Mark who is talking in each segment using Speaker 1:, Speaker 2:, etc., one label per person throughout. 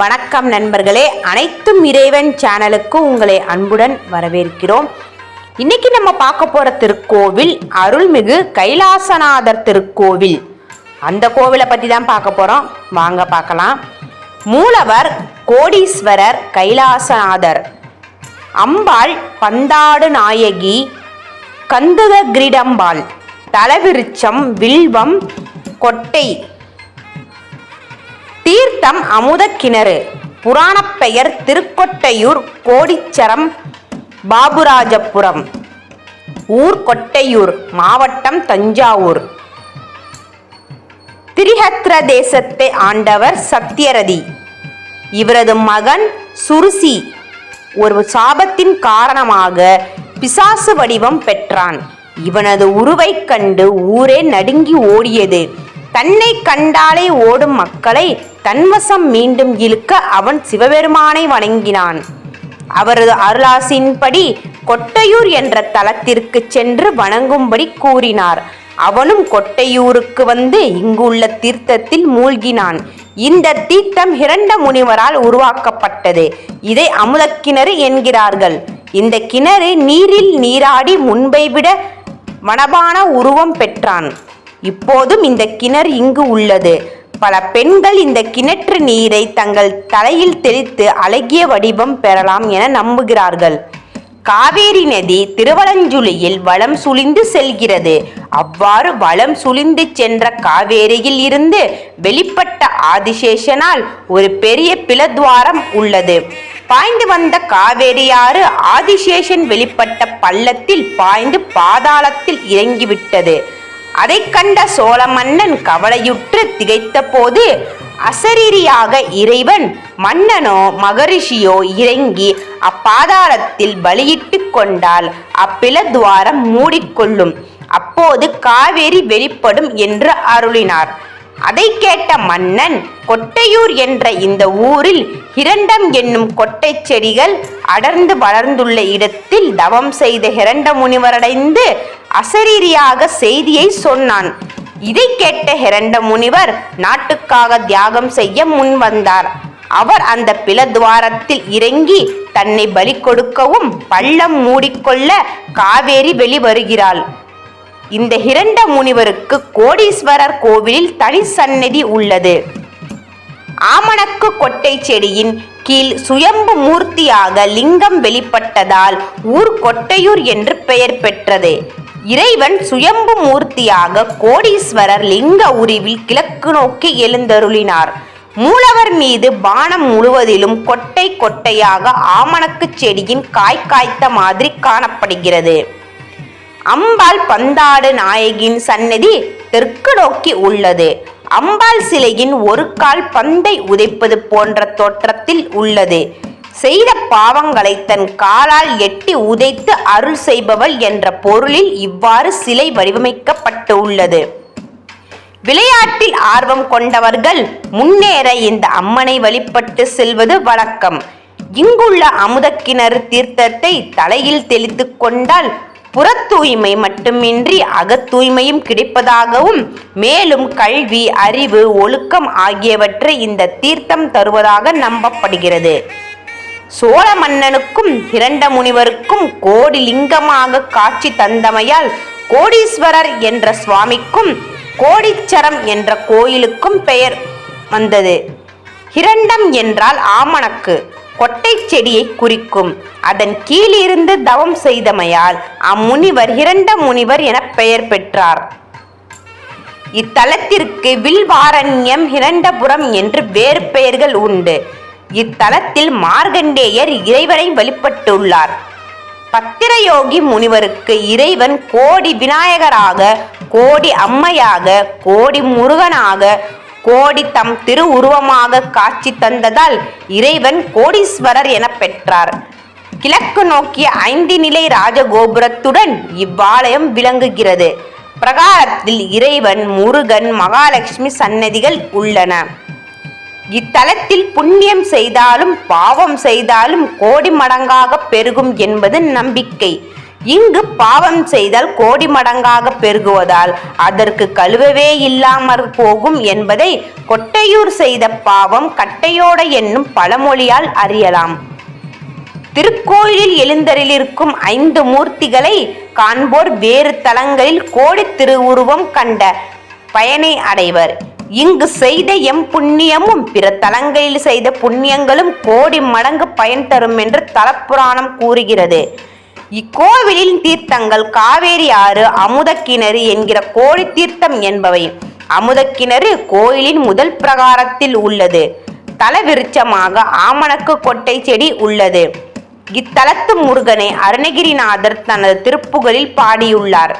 Speaker 1: வணக்கம் நண்பர்களே. அனைத்தும் இறைவன் சேனலுக்கு உங்களை அன்புடன் வரவேற்கிறோம். இன்னைக்கு நம்ம பார்க்க போற திருக்கோவில் அருள்மிகு கைலாசநாதர் திருக்கோவில். அந்த கோவிலை பற்றி தான் பார்க்க போகிறோம் வாங்க பார்க்கலாம். மூலவர் கோடீஸ்வரர் கைலாசநாதர். அம்பாள் பந்தாடு நாயகி கந்துக கிரீடம்பாள். தலவிருச்சம் வில்வம் கொட்டை தீர்த்தம் அமுத கிணறு. புராணப் பெயர் திருக்கொட்டையூர் கோடிச்சரம் பாபுராஜபுரம். ஊர் கொட்டையூர் மாவட்டம் தஞ்சாவூர். திரிஹத்ர தேசத்தை ஆண்டவர் சத்தியரதி. இவரது மகன் சுருசி ஒரு சாபத்தின் காரணமாக பிசாசு வடிவம் பெற்றான். இவனது உருவைக் கண்டு ஊரே நடுங்கி ஓடியது. தன்னை கண்டாலே ஓடும் மக்களை தன்வசம் மீண்டும் இழுக்க அவன் சிவபெருமானை வணங்கினான். அவரது அருளாசின்படி கொட்டையூர் என்ற தலத்திற்கு சென்று வணங்கும்படி கூறினார். அவனும் கொட்டையூருக்கு வந்து இங்குள்ள தீர்த்தத்தில் மூழ்கினான். இந்த தீர்த்தம் இரண்ட முனிவரால் உருவாக்கப்பட்டது. இதை அமுதக்கிணறு என்கிறார்கள். இந்த கிணறு நீரில் நீராடி முன்பை விட மனபான உருவம் பெற்றான். இப்போதும் இந்த கிணறு இங்கு உள்ளது. பல பெண்கள் இந்த கிணற்று நீரை தங்கள் தலையில் தெளித்து அழகிய வடிவம் பெறலாம் என நம்புகிறார்கள். காவேரி நதி திருவலஞ்சுழியில் வளம் சுழிந்து செல்கிறது. அவ்வாறு வளம் சுழிந்து சென்ற காவேரியில் இருந்து வெளிப்பட்ட ஆதிசேஷனால் ஒரு பெரிய பிளத்வாரம் உள்ளது. பாய்ந்து வந்த காவேரியாறு ஆதிசேஷன் வெளிப்பட்ட பள்ளத்தில் பாய்ந்து பாதாளத்தில் இறங்கிவிட்டது. அதைக் கண்ட சோழ மன்னன் கவலையுற்று திகைத்த போது அசரீரியாக இறைவன் மன்னனோ மகரிஷியோ இறங்கி அப்பாதாரத்தில் பலியிட்டு கொண்டால் அப்பிளத்வாரம் மூடிக்கொள்ளும். அப்போது காவேரி வெளிப்படும் என்று அருளினார். அதை கேட்ட மன்னன் கொட்டையூர் என்ற இந்த ஊரில் இரண்டம் என்னும் கொட்டை செடிகள் அடர்ந்து வளர்ந்துள்ள இடத்தில் தவம் செய்த ஹிரண்ட முனிவரடைந்து அசரீரியாக செய்தியை சொன்னான். இதை கேட்ட ஹிரண்ட முனிவர் நாட்டுக்காக தியாகம் செய்ய முன் வந்தார். அவர் அந்த பிளத்வாரத்தில் இறங்கி தன்னை பலி கொடுக்கவும் பள்ளம் மூடிக்கொள்ள காவேரி வெளிவருகிறாள். இந்த ஹிரண்ட முனிவருக்கு கோடீஸ்வரர் கோவிலில் தனி சந்நிதி உள்ளது. ஆமணக்கு கொட்டை செடியின் கீழ் சுயம்பு மூர்த்தியாக லிங்கம் வெளிப்பட்டதால் ஊர் கொட்டையூர் என்று பெயர் பெற்றது. இறைவன் சுயம்பு மூர்த்தியாக கோடீஸ்வரர் லிங்க உருவில் கிழக்கு நோக்கி எழுந்தருளினார். மூலவர் மீது பானம் முழுவதிலும் கொட்டை கொட்டையாக ஆமணக்கு செடியின் காய் காய்த்த மாதிரி காணப்படுகிறது. அம்பாள் பந்தாடு நாயகியின் சன்னதி தெற்கு நோக்கி உள்ளது. அம்பாள் சிலையின் ஒரு கால் பந்தை உதைப்பது போன்ற தோற்றத்தில் உள்ளது. செய்த பாவங்களை தன் காலால் எட்டி உதைத்து அருள் செய்பவள் என்ற பொருளில் இவ்வாறு சிலை வடிவமைக்கப்பட்டு உள்ளது. விளையாட்டில் ஆர்வம் கொண்டவர்கள் முன்னேற இந்த அம்மனை வழிபட்டு செல்வது வழக்கம். இங்குள்ள அமுதக்கிணறு தீர்த்தத்தை தலையில் தெளித்து கொண்டால் புற தூய்மை மட்டுமின்றி அகத்தூய்மையும் கிடைப்பதாகவும் மேலும் கல்வி அறிவு ஒழுக்கம் ஆகியவற்றை இந்த தீர்த்தம் தருவதாக நம்பப்படுகிறது. சோழ மன்னனுக்கும் இரண்ட முனிவருக்கும் கோடி லிங்கமாக காட்சி தந்தமையால் கோடீஸ்வரர் என்ற சுவாமிக்கும் கோடிச்சரம் என்ற கோயிலுக்கும் பெயர் வந்தது. இரண்டம் என்றால் ஆமணக்கு. கொட்டை செடியை குறிக்கும். அதன் கீழிருந்து தவம் செய்தமையால் அம்முனிவர் இரண்ட முனிவர் என பெயர் பெற்றார். இத்தலத்திற்கு வில்வாரண்யம் இரண்டபுரம் என்று வேறு பெயர்கள் உண்டு. இத்தலத்தில் மார்கண்டேயர் இறைவனை வழிபட்டுள்ளார். பத்திரயோகி முனிவருக்கு இறைவன் கோடி விநாயகராக கோடி அம்மையாக கோடி முருகனாக கோடி தம் திரு உருவமாக காட்சி தந்ததால் இறைவன் கோடீஸ்வரர் என பெற்றார். கிழக்கு நோக்கிய ஐந்து நிலை ராஜகோபுரத்துடன் இவ்வாலயம் விளங்குகிறது. பிரகாரத்தில் இறைவன் முருகன் மகாலட்சுமி சன்னதிகள் உள்ளன. இத்தலத்தில் புண்ணியம் செய்தாலும் பாவம் செய்தாலும் கோடி மடங்காக பெருகும் என்பது நம்பிக்கை. இங்கு பாவம் செய்தால் கோடி மடங்காக பெருகுவதால் அதற்கு கழுவவே இல்லாமற் போகும் என்பதை கொட்டையூர் செய்த பாவம் கட்டையோட என்னும் பழமொழியால் அறியலாம். திருக்கோயிலில் எழுந்தருளிருக்கும் ஐந்து மூர்த்திகளை காண்போர் வேறு தலங்களில் கோடி திருவுருவம் கண்ட பயனை அடைவர். இங்கு செய்த எம் புண்ணியமும் பிற தலங்களில் செய்த புண்ணியங்களும் கோடி மடங்கு பயன் தரும் என்று தலப்புராணம் கூறுகிறது. இக்கோவிலின் தீர்த்தங்கள் காவேரி ஆறு அமுதக்கிணறு என்கிற கோழி தீர்த்தம் என்பவை. அமுதக்கிணறு கோயிலின் முதல் பிரகாரத்தில் உள்ளது. தலவிருட்சமாக ஆமணக்கு கொட்டை செடி உள்ளது. இத்தலத்து முருகனை அருணகிரிநாதர் தனது திருப்புகளில் பாடியுள்ளார்.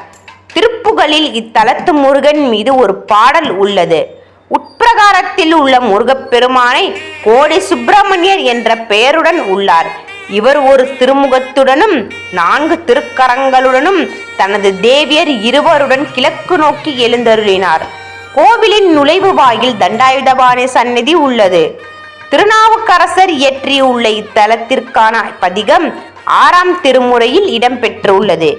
Speaker 1: திருப்புகளில் இத்தலத்து முருகன் மீது ஒரு பாடல் உள்ளது. உட்பிரகாரத்தில் உள்ள முருகப்பெருமானை கோடி சுப்பிரமணியர் என்ற பெயருடன் உள்ளார். இவர் ஒரு திருமுகத்துடனும் நான்கு திருக்கரங்களுடனும் தனது தேவியர் இருவருடன் கிழக்கு நோக்கி எழுந்தருளினார். கோவிலின் நுழைவு வாயில் தண்டாயுதபாணி சந்நிதி உள்ளது. திருநாவுக்கரசர் இயற்றியுள்ள இத்தலத்திற்கான பதிகம் ஆறாம் திருமுறையில் இடம்பெற்றுள்ளது.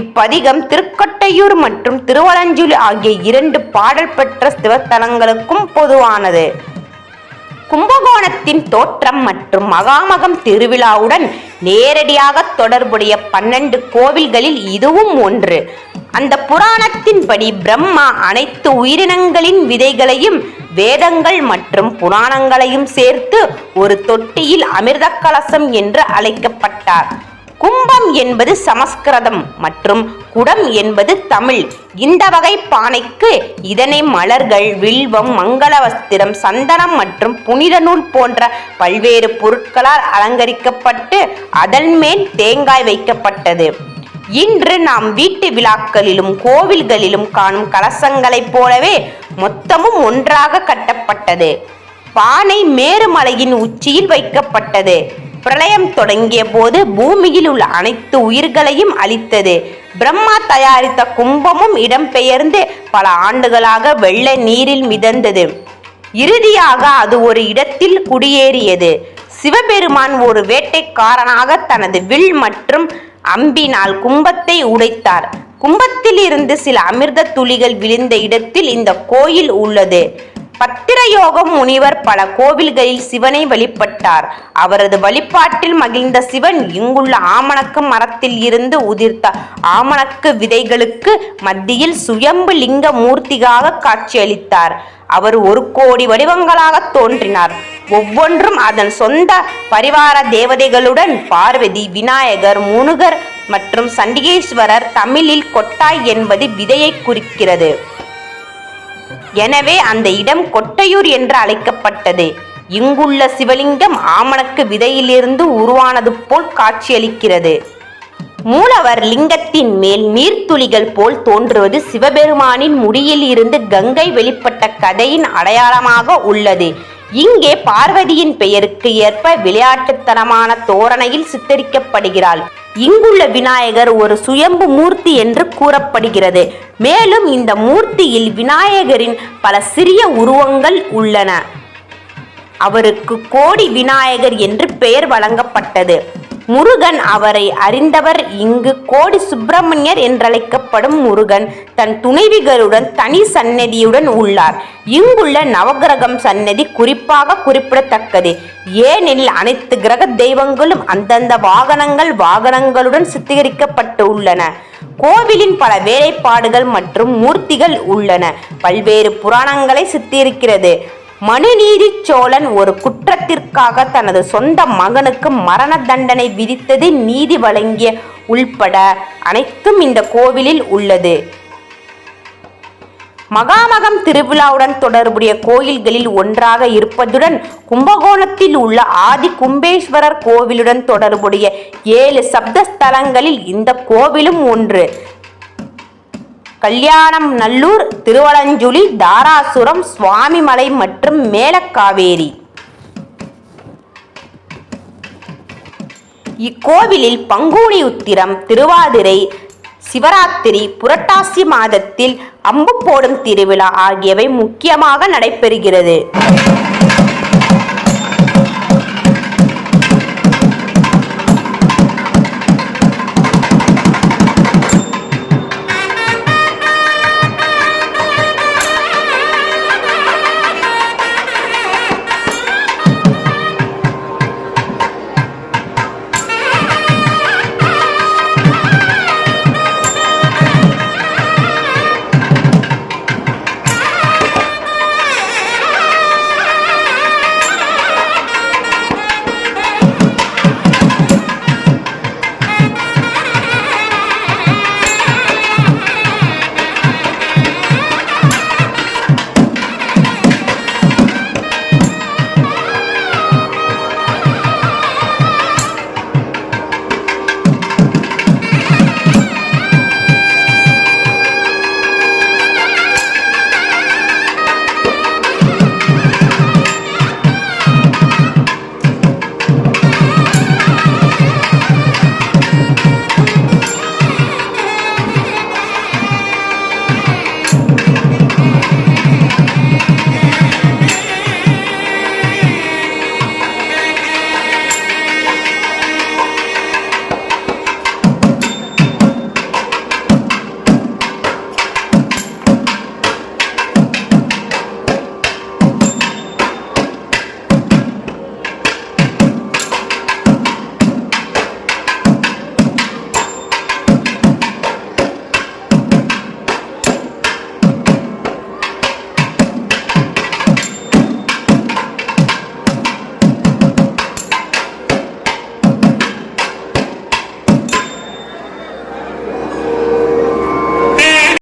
Speaker 1: இப்பதிகம் திருக்கொட்டையூர் மற்றும் திருவலஞ்சுலி ஆகிய இரண்டு பாடல் பெற்ற சிவத்தலங்களுக்கும் பொதுவானது. கும்பகோணத்தின் தோற்றம் மற்றும் மகாமகம் திருவிழாவுடன் நேரடியாக தொடர்புடைய பன்னெண்டு கோவில்களில் இதுவும் ஒன்று. அந்த புராணத்தின்படி பிரம்மா அனைத்து உயிரினங்களின் விதைகளையும் வேதங்கள் மற்றும் புராணங்களையும் சேர்த்து ஒரு தொட்டியில் அமிர்த கலசம் என்று அழைக்கப்பட்டார். கும்பம் என்பது சமஸ்கிருதம் மற்றும் குடம் என்பது தமிழ். இந்த வகை பானைக்கு இதனை மலர்கள் வில்வம் மங்கள வஸ்திரம் சந்தனம் மற்றும் புனித நூல் போன்ற பல்வேறு பொருட்களால் அலங்கரிக்கப்பட்டு அதன் மேல் தேங்காய் வைக்கப்பட்டது. இன்று நாம் வீட்டு விழாக்களிலும் கோவில்களிலும் காணும் கலசங்களைப் போலவே மொத்தமும் ஒன்றாக கட்டப்பட்டது. பானை மேருமலையின் உச்சியில் வைக்கப்பட்டது. பிரளயம் தொடங்கிய போது பூமியில் உள்ள அனைத்து உயிர்களையும் அழித்தது. பிரம்மா தயாரித்த கும்பமும் இடம்பெயர்ந்து பல ஆண்டுகளாக வெள்ள நீரில் மிதந்தது. இறுதியாக அது ஒரு இடத்தில் குடியேறியது. சிவபெருமான் ஒரு வேட்டைக்காரனாக தனது வில் மற்றும் அம்பினால் கும்பத்தை உடைத்தார். கும்பத்தில் இருந்து சில அமிர்த துளிகள் விழுந்த இடத்தில் இந்த கோயில் உள்ளது. பத்திரயோகம் முனிவர் பல கோவில்களில் சிவனை வழிபட்டார். அவரது வழிபாட்டில் மகிழ்ந்த சிவன் இங்குள்ள ஆமணக்கு மரத்தில் இருந்து உதிர்த்த ஆமணக்கு விதைகளுக்கு மத்தியில் சுயம்பு லிங்க மூர்த்தியாக காட்சியளித்தார். அவர் ஒரு கோடி வடிவங்களாக தோன்றினார். ஒவ்வொன்றும் அதன் சொந்த பரிவார தேவதைகளுடன் பார்வதி விநாயகர் முனுகர் மற்றும் சண்டிகேஸ்வரர் தமிழில் கொட்டாய் என்பது விதையை குறிக்கிறது. எனவே அந்த இடம் கொட்டையூர் என்று அழைக்கப்பட்டது. இங்குள்ள சிவலிங்கம் ஆமணக்கு விதையிலிருந்து உருவானது போல் காட்சியளிக்கிறது. மூலவர் லிங்கத்தின் மேல் நீர்த்துளிகள் போல் தோன்றுவது சிவபெருமானின் முடியில் இருந்து கங்கை வெளிப்பட்ட கதையின் அடையாளமாக உள்ளது. இங்கே பார்வதியின் பெயருக்கு ஏற்ப விளையாட்டுத்தனமான தோரணையில் சித்தரிக்கப்படுகிறாள். இங்குள்ள விநாயகர் ஒரு சுயம்பு மூர்த்தி என்று கூறப்படுகிறது. மேலும் இந்த மூர்த்தியில் விநாயகரின் பல சிறிய உருவங்கள் உள்ளன. அவருக்கு கோடி விநாயகர் என்று பெயர் வழங்கப்பட்டது. முருகன் அவரை அறிந்தவர் இங்கு கோடி சுப்பிரமணியர் என்றழைக்கப்படும் முருகன். தன் துணைவிகளுடன் தனி சன்னதியுடன் உள்ளார். இங்குள்ள நவகிரகம் சன்னதி குறிப்பாக குறிப்பிடத்தக்கது. ஏனெனில் அனைத்து கிரக தெய்வங்களும் அந்தந்த வாகனங்கள் வாகனங்களுடன் சித்தரிக்கப்பட்டு உள்ளன. கோவிலின் பல வேலைப்பாடுகள் மற்றும் மூர்த்திகள் உள்ளன. பல்வேறு புராணங்களை சித்தரிக்கிறது மனுநீதி சோழன் ஒரு குற்றத்திற்காக தனது சொந்த மகனுக்கு மரண தண்டனை விதித்தது நீதி வழங்கிய உள்பட அனைத்தும் இந்த கோவிலில் உள்ளது. மகாமகம் திருவிழாவுடன் தொடர்புடைய கோயில்களில் ஒன்றாக இருப்பதுடன் கும்பகோணத்தில் உள்ள ஆதி கும்பேஸ்வரர் கோவிலுடன் தொடர்புடைய ஏழு சப்தஸ்தலங்களில் இந்த கோவிலும் ஒன்று. கல்யாணம் நல்லூர் திருவலஞ்சுழி தாராசுரம் சுவாமிமலை மற்றும் மேலக்காவேரி. இக்கோவிலில் பங்குனி உத்திரம் திருவாதிரை சிவராத்திரி புரட்டாசி மாதத்தில் அம்பு போடும் திருவிழா ஆகியவை முக்கியமாக நடைபெறுகிறது. Thank.